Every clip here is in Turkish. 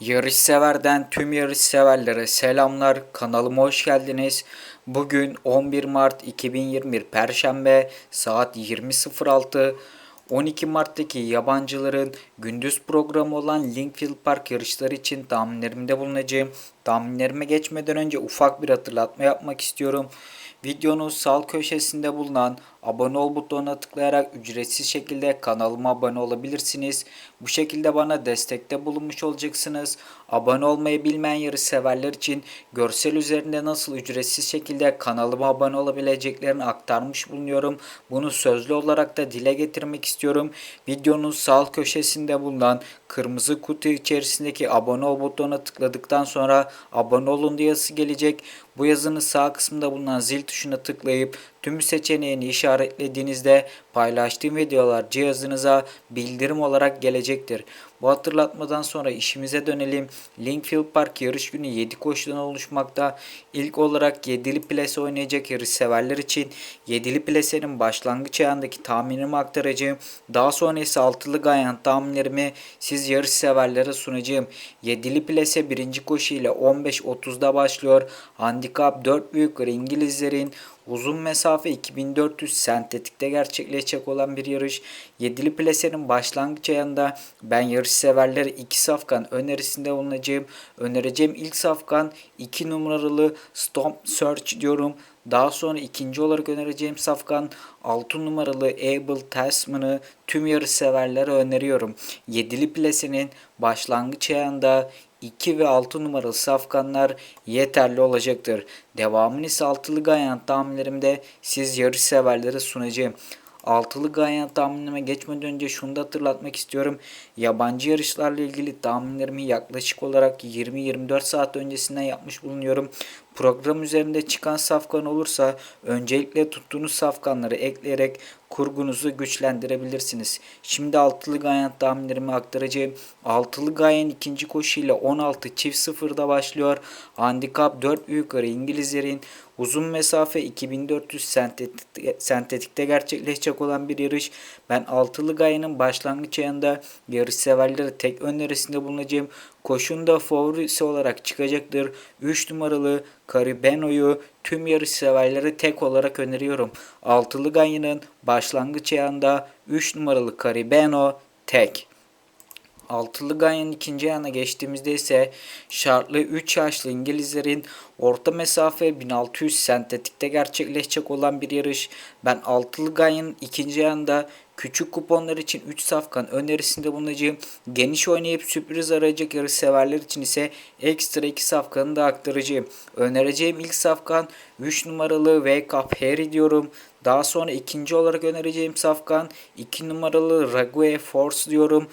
Yarış severden tüm yarış severlere selamlar. Kanalıma hoş geldiniz. Bugün 11 Mart 2021 Perşembe saat 20.06. 12 Mart'taki yabancıların gündüz programı olan Linkfield Park yarışları için tahminlerimde bulunacağım. Tahminlerime geçmeden önce ufak bir hatırlatma yapmak istiyorum. Videonun sağ köşesinde bulunan abone ol butonuna tıklayarak ücretsiz şekilde kanalıma abone olabilirsiniz. Bu şekilde bana destekte bulunmuş olacaksınız. Abone olmayı bilmeyen yarış severler için görsel üzerinde nasıl ücretsiz şekilde kanalıma abone olabileceklerini aktarmış bulunuyorum. Bunu sözlü olarak da dile getirmek istiyorum. Videonun sağ köşesinde bulunan kırmızı kutu içerisindeki abone ol butonuna tıkladıktan sonra abone olun yazısı gelecek. Bu yazının sağ kısmında bulunan zil tuşuna tıklayıp tüm seçeneğini işaretlediğinizde paylaştığım videolar cihazınıza bildirim olarak gelecektir. Bu hatırlatmadan sonra işimize dönelim. Linkfield Park yarış günü 7 koşudan oluşmakta. İlk olarak 7'li plase oynayacak yarış severler için 7'li plasenin başlangıç ayağındaki tahminimi aktaracağım. Daha sonra ise 6'lı gayan tahminlerimi siz yarış severlere sunacağım. 7'li plase birinci koşu ile 15.30'da başlıyor. Handikap 4 büyük İngilizlerin Uzun mesafe 2400 sentetikte gerçekleşecek olan bir yarış. Yedili plasenin başlangıç ayında ben yarış severlere 2 safkan önerisinde bulunacağım. Önereceğim ilk safkan 2 numaralı Stomp Search diyorum. Daha sonra ikinci olarak önereceğim safkan 6 numaralı Able Tasman'ı tüm yarış severlere öneriyorum. Yedili plasenin başlangıç ayında 2 ve 6 numaralı safkanlar yeterli olacaktır. Devamını ise altılı ganyan tahminlerimde siz yarış severlere sunacağım. Altılı ganyan tahminime geçmeden önce şunu da hatırlatmak istiyorum. Yabancı yarışlarla ilgili tahminlerimi yaklaşık olarak 20-24 saat öncesinden yapmış bulunuyorum. Program üzerinde çıkan safkan olursa öncelikle tuttuğunuz safkanları ekleyerek kurgunuzu güçlendirebilirsiniz. Şimdi altılı gayen tahminlerimi aktaracağım. Altılı gayen ikinci koşu ile 16 çift sıfırda başlıyor. Handikap 4 yukarı İngilizlerin uzun mesafe 2400 sentetikte, gerçekleşecek olan bir yarış. Ben altılı gayenin başlangıç ayında yarış severlere tek önerisinde bulunacağım. Koşunda favorisi olarak çıkacaktır. 3 numaralı Caribeno'yu tüm yarış severlere tek olarak öneriyorum. Altılı Ganya'nın başlangıç ayağında 3 numaralı Caribeno tek. Altılı Ganyan'ın ikinci ayağına geçtiğimizde ise şartlı 3 yaşlı İngilizlerin orta mesafe 1600 sentetikte gerçekleşecek olan bir yarış. Ben Altılı Ganyan'ın ikinci ayağında Küçük kuponlar için 3 safkan önerisinde bulunacağım. Geniş oynayıp sürpriz arayacak yarış severler için ise ekstra 2 safkanı da aktaracağım. Önereceğim ilk safkan 3 numaralı Wake Up Harry diyorum. Daha sonra ikinci olarak önereceğim safkan 2 numaralı Rague Force diyorum.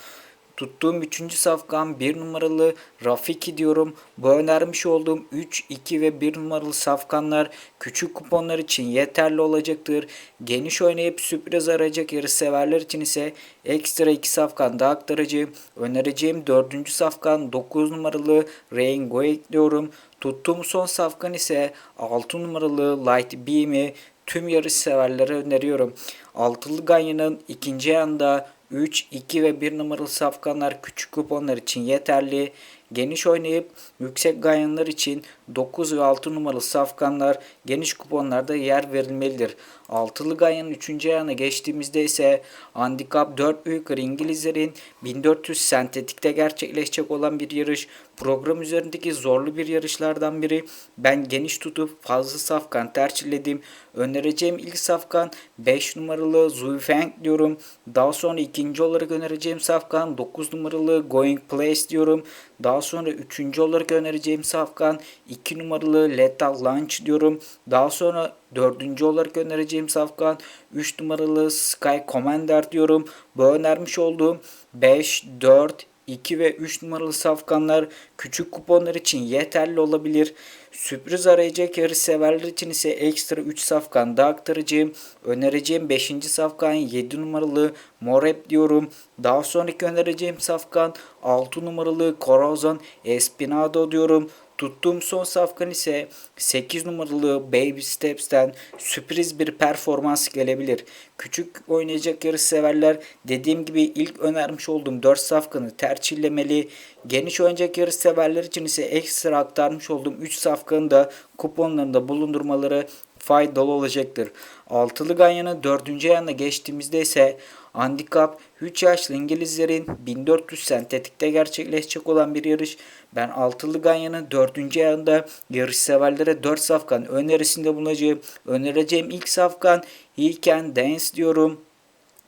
Tuttuğum 3. safkan 1 numaralı Rafiki diyorum. Bu önermiş olduğum 3, 2 ve 1 numaralı safkanlar küçük kuponlar için yeterli olacaktır. Geniş oynayıp sürpriz arayacak yarış severler için ise ekstra 2 safkan daha aktaracağım. Önereceğim 4. safkan 9 numaralı Rain Go diyorum. Tuttuğum son safkan ise 6 numaralı Light Beam'i tüm yarış severlere öneriyorum. Altılı Ganya'nın ikinci yanda 3, 2 ve 1 numaralı safkanlar küçük kuponlar için yeterli. Geniş oynayıp yüksek ganyanlar için 9 ve 6 numaralı safkanlar geniş kuponlarda yer verilmelidir. Altılı ganyanın 3. ayağına geçtiğimizde ise handikap 4 yukarı İngilizlerin 1400 sentetikte gerçekleşecek olan bir yarış. Program üzerindeki zorlu bir yarışlardan biri. Ben geniş tutup fazla safkan tercihledim. Önereceğim ilk safkan 5 numaralı Zui diyorum. Daha sonra ikinci olarak önereceğim safkan 9 numaralı Going Place diyorum. Daha sonra üçüncü olarak önereceğim safkan 2 numaralı Lethal Launch diyorum. Daha sonra dördüncü olarak önereceğim safkan 3 numaralı Sky Commander diyorum. Bu önermiş olduğum 5, 4, 2 ve 3 numaralı safkanlar küçük kuponlar için yeterli olabilir. Sürpriz arayacak yarış severler için ise ekstra 3 safkan daha aktaracağım. Önereceğim 5. safkan 7 numaralı Morep diyorum. Daha sonraki önereceğim safkan 6 numaralı Corazon Espinado diyorum. Tuttuğum son safkan ise 8 numaralı Baby Steps'ten sürpriz bir performans gelebilir. Küçük oynayacak yarış severler dediğim gibi ilk önermiş olduğum 4 safkanı tercihlemeli. Geniş oynayacak yarış severler için ise ekstra aktarmış olduğum 3 safkanı da kuponlarında bulundurmaları faydalı olacaktır. Altılı Ganyan'ın 4. ayağına geçtiğimizde ise Handikap 3 yaşlı İngilizlerin 1400 sentetikte gerçekleşecek olan bir yarış. Ben Altılı Ganyan'ın 4. ayağında yarış severlere 4 safkan önerisinde bulunacağım. Önereceğim ilk safkan He Can Dance diyorum.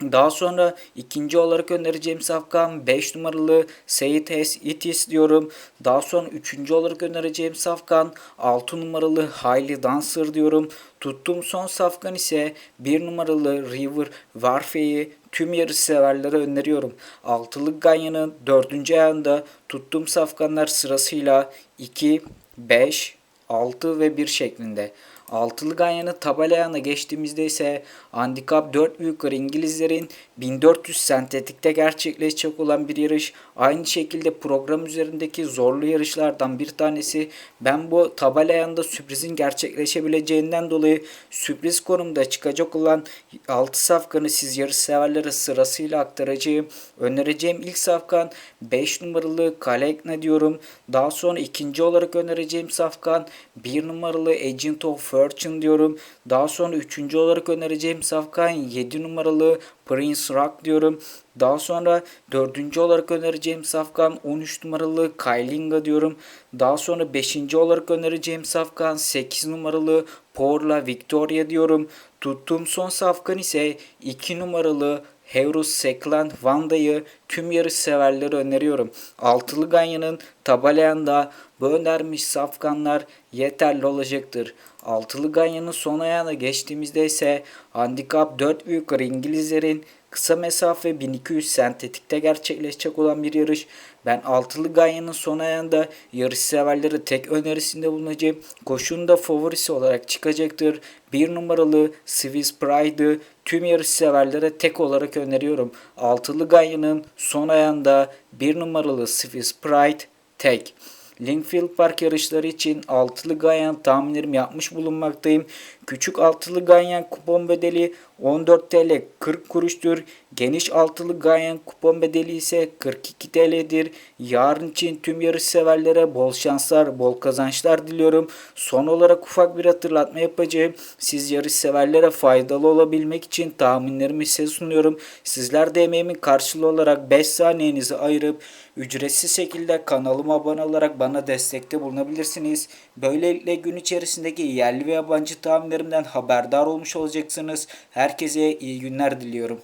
Daha sonra ikinci olarak önereceğim safkan 5 numaralı Seyit Has Itis diyorum. Daha sonra üçüncü olarak önereceğim safkan 6 numaralı Highly Dancer diyorum. Tuttuğum son safkan ise 1 numaralı River Warfe'yi tüm yarış severlere öneriyorum. Altılı Ganyan'ın 4. ayağında tuttuğum safkanlar sırasıyla 2, 5, 6 ve 1 şeklinde. Altılı Ganyan'ın tabela ayağına geçtiğimizde ise handikap 4 yukarı İngilizlerin 1400 sentetikte gerçekleşecek olan bir yarış. Aynı şekilde program üzerindeki zorlu yarışlardan bir tanesi. Ben bu tabela ayağında sürprizin gerçekleşebileceğinden dolayı sürpriz konumda çıkacak olan 6 safkanı siz yarış severlere sırasıyla aktaracağım. Önereceğim ilk safkan 5 numaralı Kalekna diyorum. Daha sonra ikinci olarak önereceğim safkan 1 numaralı Agent of Fortune diyorum. Daha sonra üçüncü olarak önereceğim safkan 7 numaralı Prince Rock diyorum. Daha sonra dördüncü olarak önereceğim safkan 13 numaralı Kailinga diyorum. Daha sonra beşinci olarak önereceğim safkan 8 numaralı Porla Victoria diyorum. Tuttuğum son safkan ise 2 numaralı Heurus Seklan Vanda'yı tüm yarış severlere öneriyorum. Altılı Ganyan'ın tabalayanda bu önermiş safkanlar yeterli olacaktır. Altılı Ganyan'ın son ayağına geçtiğimizde ise handikap 4 yukarı İngilizlerin kısa mesafe 1200 sentetikte gerçekleşecek olan bir yarış. Ben altılı Ganyan'ın son ayağında yarış severlere tek önerisinde bulunacağım. Koşunun da favorisi olarak çıkacaktır. Bir numaralı Swiss Pride'ı tüm yarış severlere tek olarak öneriyorum. Altılı Ganyan'ın son ayağında bir numaralı Swiss Pride tek. Linkfield Park yarışları için altılı ganyan tahminlerimi yapmış bulunmaktayım. Küçük altılı ganyan kupon bedeli 14 TL 40 kuruştur. Geniş altılı ganyan kupon bedeli ise 42 TL'dir. Yarın için tüm yarış severlere bol şanslar, bol kazançlar diliyorum. Son olarak ufak bir hatırlatma yapacağım. Siz yarış severlere faydalı olabilmek için tahminlerimi size sunuyorum. Sizler de emeğimin karşılığı olarak 5 saniyenizi ayırıp ücretsiz şekilde kanalıma abone olarak bana destekte bulunabilirsiniz. Böylelikle gün içerisindeki yerli ve yabancı tahminlerimden haberdar olmuş olacaksınız. Herkese iyi günler diliyorum.